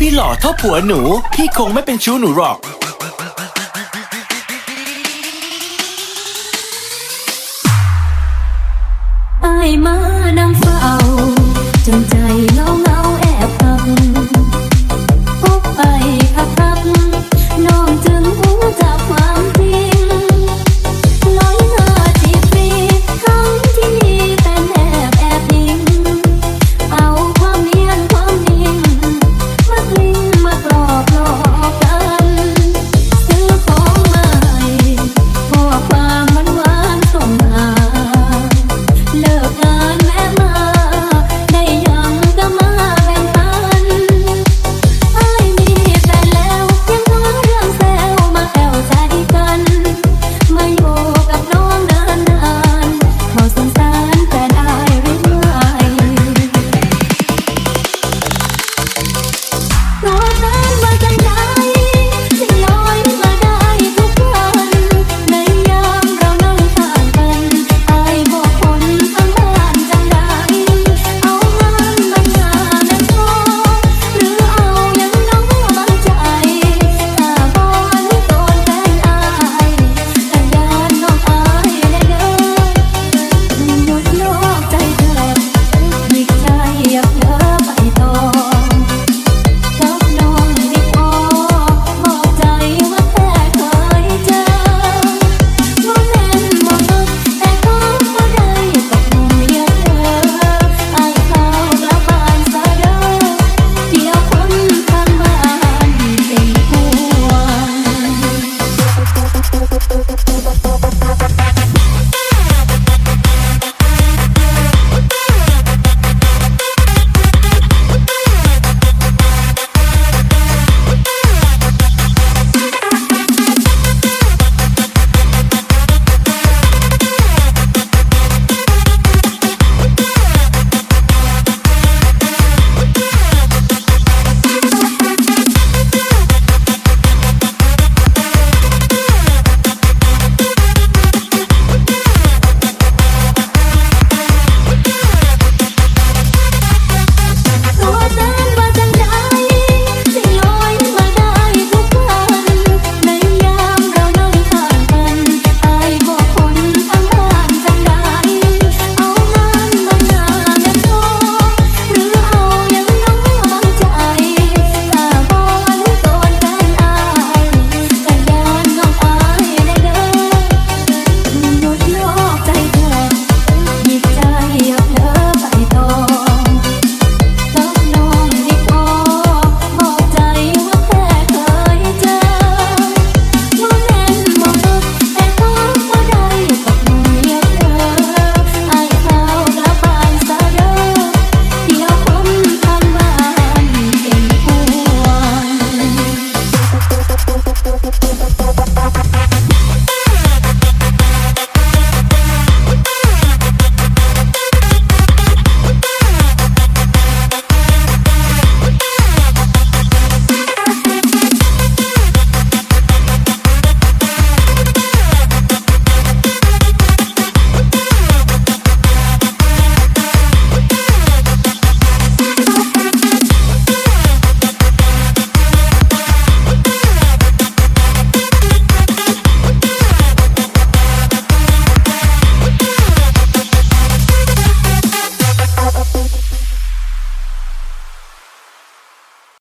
พี่หล่อเท่าผัวหนู พี่คงไม่เป็นชู้หนูหรอกไอามานั่งเฝ้าจนใจล